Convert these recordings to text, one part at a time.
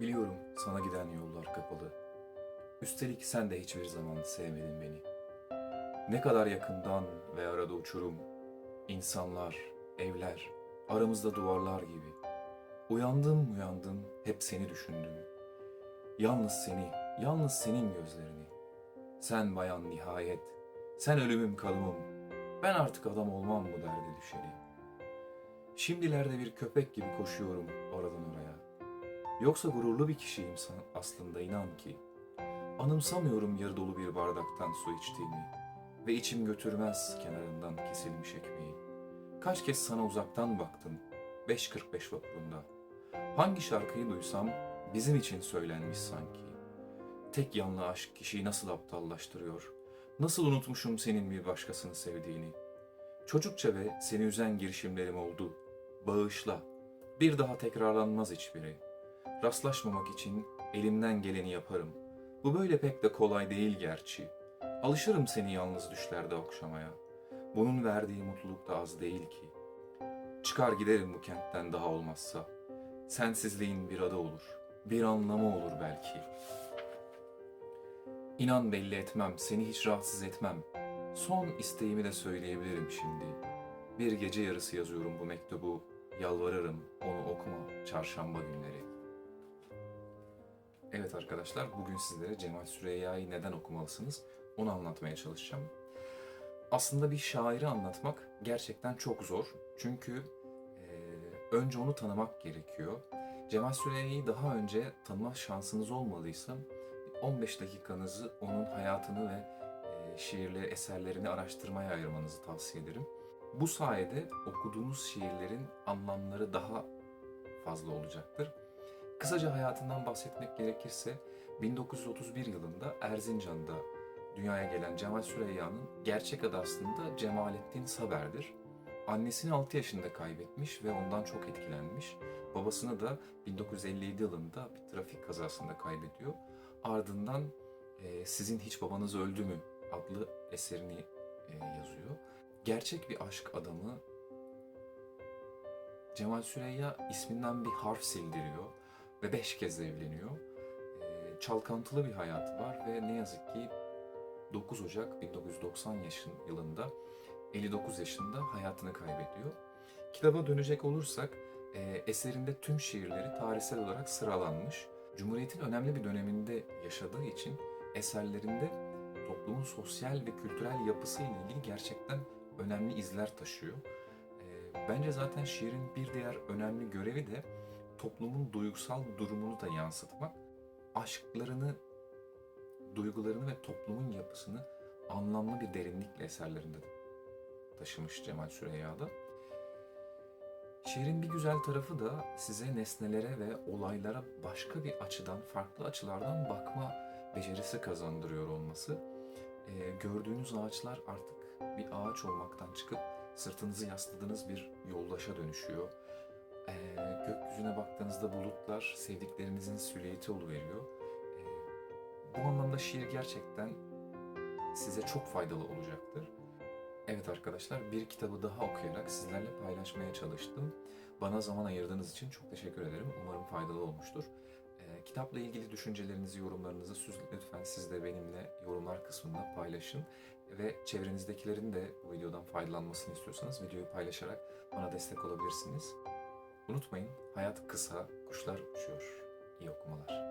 Biliyorum sana giden yollar kapalı. Üstelik sen de hiçbir zaman sevmedin beni. Ne kadar yakından ve arada uçurum, insanlar, evler, aramızda duvarlar gibi. Uyandım uyandım hep seni düşündüm. Yalnız seni, yalnız senin gözlerini. Sen bayan nihayet, sen ölümüm kalımım. Ben artık adam olmam bu derde düşeli. Şimdilerde bir köpek gibi koşuyorum oradan oraya. Yoksa gururlu bir kişiyim aslında inan ki. Anımsamıyorum yarı dolu bir bardaktan su içtiğimi ve içim götürmez kenarından kesilmiş ekmeği. Kaç kez sana uzaktan baktım 5.45 vapurunda. Hangi şarkıyı duysam bizim için söylenmiş sanki. Tek yanlı aşk kişiyi nasıl aptallaştırıyor? Nasıl unutmuşum senin bir başkasını sevdiğini? Çocukça ve seni üzen girişimlerim oldu. Bağışla. Bir daha tekrarlanmaz hiçbiri. Rastlaşmamak için elimden geleni yaparım. Bu böyle pek de kolay değil gerçi. Alışırım seni yalnız düşlerde okşamaya. Bunun verdiği mutluluk da az değil ki. Çıkar giderim bu kentten daha olmazsa. Sensizliğin bir adı olur. Bir anlamı olur belki. İnan belli etmem, seni hiç rahatsız etmem. Son isteğimi de söyleyebilirim şimdi. Bir gece yarısı yazıyorum bu mektubu. Yalvarırım onu okuma çarşamba günleri. Evet arkadaşlar bugün sizlere Cemal Süreyya'yı neden okumalısınız onu anlatmaya çalışacağım. Aslında bir şairi anlatmak gerçekten çok zor. Çünkü eee, önce onu tanımak gerekiyor. Cemal Süreyya'yı daha önce tanıma şansınız olmadıysa 15 dakikanızı onun hayatını ve eee, şiirleri, eserlerini araştırmaya ayırmanızı tavsiye ederim. Bu sayede okuduğunuz şiirlerin anlamları daha fazla olacaktır. Kısaca hayatından bahsetmek gerekirse 1931 yılında Erzincan'da dünyaya gelen Cemal Süreyya'nın gerçek adı aslında Cemalettin Saber'dir. Annesini 6 yaşında kaybetmiş ve ondan çok etkilenmiş. Babasını da 1957 yılında bir trafik kazasında kaybediyor. Ardından e, Sizin Hiç Babanız Öldü mü adlı eserini e, yazıyor. Gerçek bir aşk adamı Cemal Süreyya isminden bir harf sildiriyor ve beş kez evleniyor. Ee, çalkantılı bir hayatı var ve ne yazık ki 9 Ocak 1990 yaşın yılında 59 yaşında hayatını kaybediyor. Kitaba dönecek olursak e, eserinde tüm şiirleri tarihsel olarak sıralanmış. Cumhuriyet'in önemli bir döneminde yaşadığı için eserlerinde toplumun sosyal ve kültürel yapısıyla ilgili gerçekten önemli izler taşıyor. Ee, Bence zaten şiirin bir diğer önemli görevi de toplumun duygusal durumunu da yansıtmak. Aşklarını, duygularını ve toplumun yapısını anlamlı bir derinlikle eserlerinde taşımış Cemal Süreyya'da. Şiirin bir güzel tarafı da size nesnelere ve olaylara başka bir açıdan, farklı açılardan bakma becerisi kazandırıyor olması. Ee, gördüğünüz ağaçlar artık bir ağaç olmaktan çıkıp sırtınızı yasladığınız bir yoldaşa dönüşüyor. Ee, gökyüzüne baktığınızda bulutlar sevdiklerinizin silüeti oluveriyor. Ee, bu anlamda şiir gerçekten size çok faydalı olacaktır. Evet arkadaşlar bir kitabı daha okuyarak sizlerle paylaşmaya çalıştım. Bana zaman ayırdığınız için çok teşekkür ederim. Umarım faydalı olmuştur. Ee, kitapla ilgili düşüncelerinizi, yorumlarınızı siz- lütfen siz de benimle yorumlar kısmında paylaşın. Ve çevrenizdekilerin de bu videodan faydalanmasını istiyorsanız videoyu paylaşarak bana destek olabilirsiniz. Unutmayın, hayat kısa, kuşlar uçuyor. İyi okumalar.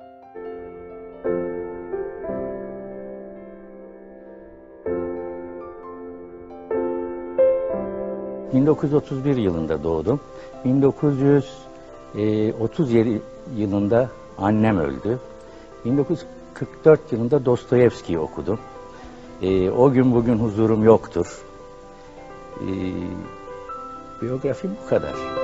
1931 yılında doğdum. 1937 yılında annem öldü. 1944 yılında Dostoyevski'yi okudum. Ee, o gün bugün huzurum yoktur. Ee, biyografim bu kadar.